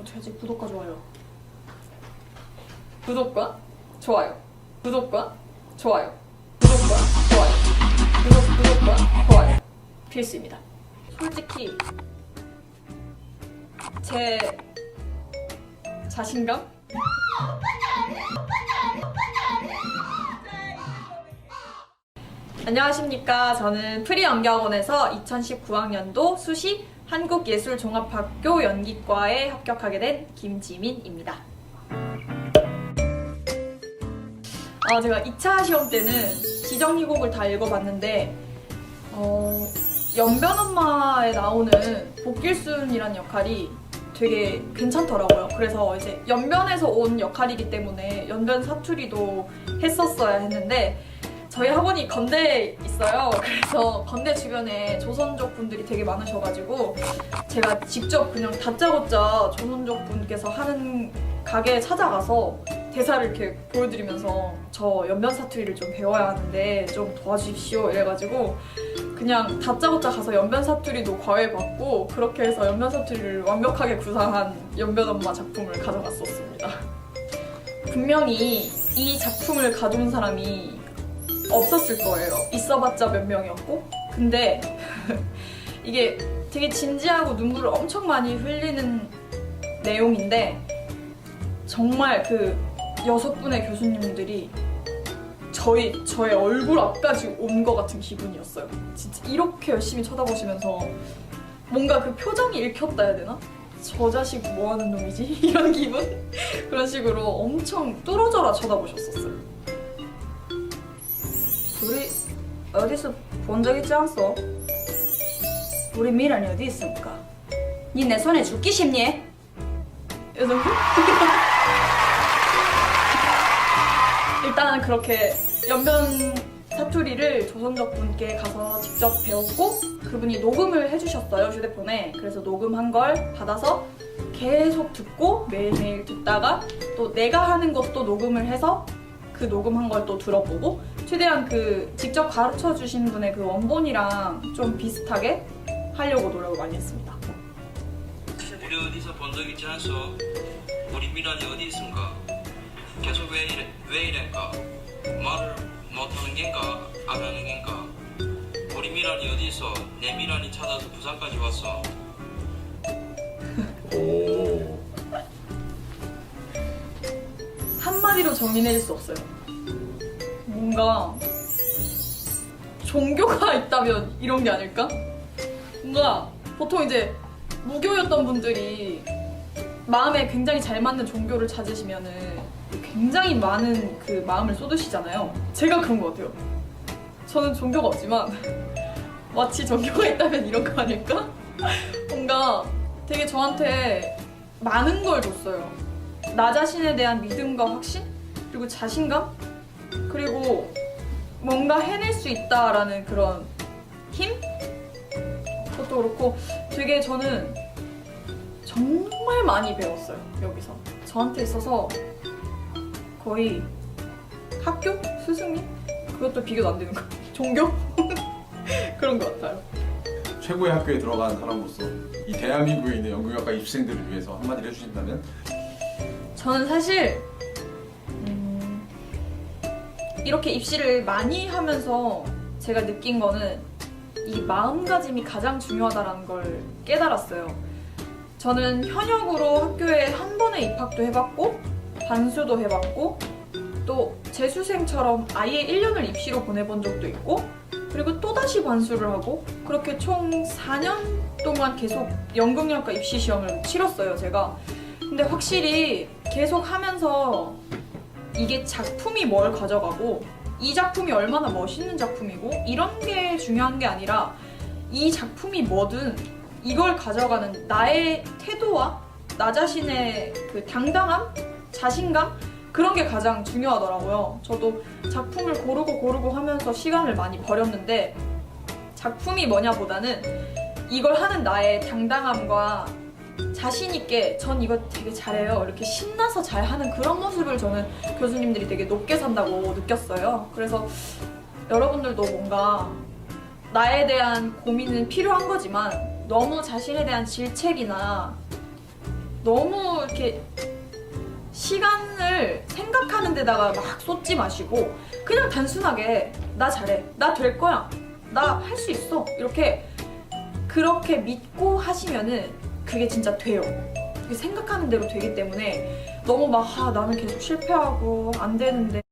어떡하지? 구독과 좋아요. 구독과 좋아요. 구독과 좋아요. 구독과 좋아요. 구독, 구독과 좋아요. 필수입니다. 솔직히 제 자신감? 안녕하십니까. 저는 프리연기학원에서 2019학년도 수시 한국예술종합학교 연기과에 합격하게 된 김지민입니다. 아, 제가 2차 시험 때는 지정희곡을 다 읽어봤는데, 어, 연변 엄마에 나오는 복길순이라는 역할이 되게 괜찮더라고요. 그래서 이제 연변에서 온 역할이기 때문에 연변 사투리도 했었어야 했는데, 저희 학원이 건대에 있어요. 그래서 건대 주변에 조선족 분들이 되게 많으셔가지고 제가 직접 그냥 다짜고짜 조선족 분께서 하는 가게에 찾아가서 대사를 이렇게 보여드리면서 저 연변 사투리를 좀 배워야 하는데 좀 도와주십시오 이래가지고 그냥 다짜고짜 가서 연변 사투리도 과외받고 그렇게 해서 연변 사투리를 완벽하게 구사한 연변 엄마 작품을 가져갔었습니다. 분명히 이 작품을 가져온 사람이 없었을 거예요. 있어봤자 몇 명이었고. 근데 이게 되게 진지하고 눈물을 엄청 많이 흘리는 내용인데 정말 그 여섯 분의 교수님들이 저희 저의 얼굴 앞까지 온 것 같은 기분이었어요. 진짜 이렇게 열심히 쳐다보시면서 뭔가 그 표정이 읽혔다 해야 되나? 저 자식 뭐 하는 놈이지? 이런 기분? 그런 식으로 엄청 뚫어져라 쳐다보셨었어요. 우리 어디서 본 적 있지 않소? 우리 미란이 어디 있습니까? 니 내 손에 죽기 싶니? 이 정도? 일단 그렇게 연변 사투리를 조선족 분께 가서 직접 배웠고 그분이 녹음을 해주셨어요 휴대폰에 그래서 녹음한 걸 받아서 계속 듣고 매일매일 듣다가 또 내가 하는 것도 녹음을 해서 그 녹음한 걸 또 들어보고 최대한 그 직접 가르쳐 주신 분의 그 원본이랑 좀 비슷하게 하려고 노력을 많이 했습니다. 우리 어디서 본 적 있지 않소? 우리 미란이 어디 있습니까? 계속 왜 이래, 왜 이래까? 말을 못하는 겐가? 안 하는 겐가? 우리 미란이 어디 있어? 내 미란이 찾아서 부산까지 왔어. 오. 한마디로 정의 내릴 수 없어요. 뭔가 종교가 있다면 이런 게 아닐까? 뭔가 보통 이제 무교였던 분들이 마음에 굉장히 잘 맞는 종교를 찾으시면은 굉장히 많은 그 마음을 쏟으시잖아요. 제가 그런 것 같아요. 저는 종교가 없지만 마치 종교가 있다면 이런 거 아닐까? 뭔가 되게 저한테 많은 걸 줬어요. 나 자신에 대한 믿음과 확신? 그리고 자신감? 그리고 뭔가 해낼 수 있다라는 그런 힘? 그것도 그렇고 되게 저는 정말 많이 배웠어요 여기서. 저한테 있어서 거의 학교? 스승님? 그것도 비교도 안 되는 거. 종교? 그런 것 같아요. 최고의 학교에 들어간 사람으로서 이 대한민국에 있는 연극학과 입생들을 위해서 한마디를 해주신다면 저는 사실 음, 이렇게 입시를 많이 하면서 제가 느낀 거는 이 마음가짐이 가장 중요하다는 걸 깨달았어요. 저는 현역으로 학교에 한 번에 입학도 해봤고 반수도 해봤고 또 재수생처럼 아예 1년을 입시로 보내본 적도 있고 그리고 또다시 반수를 하고 그렇게 총 4년 동안 계속 연극영과 입시 시험을 치렀어요 제가 근데 확실히 계속 하면서 이게 작품이 뭘 가져가고 이 작품이 얼마나 멋있는 작품이고 이런 게 중요한 게 아니라 이 작품이 뭐든 이걸 가져가는 나의 태도와 나 자신의 그 당당함, 자신감 그런 게 가장 중요하더라고요. 저도 작품을 고르고 고르고 하면서 시간을 많이 버렸는데 작품이 뭐냐보다는 이걸 하는 나의 당당함과 자신 있게 전 이거 되게 잘해요. 이렇게 신나서 잘하는 그런 모습을 저는 교수님들이 되게 높게 산다고 느꼈어요. 그래서 여러분들도 뭔가 나에 대한 고민은 필요한 거지만 너무 자신에 대한 질책이나 너무 이렇게 시간을 생각하는 데다가 막 쏟지 마시고 그냥 단순하게 나 잘해 나 될 거야 나 할 수 있어 이렇게 그렇게 믿고 하시면은 그게 진짜 돼요. 생각하는 대로 되기 때문에 너무 막 아, 나는 계속 실패하고 안 되는데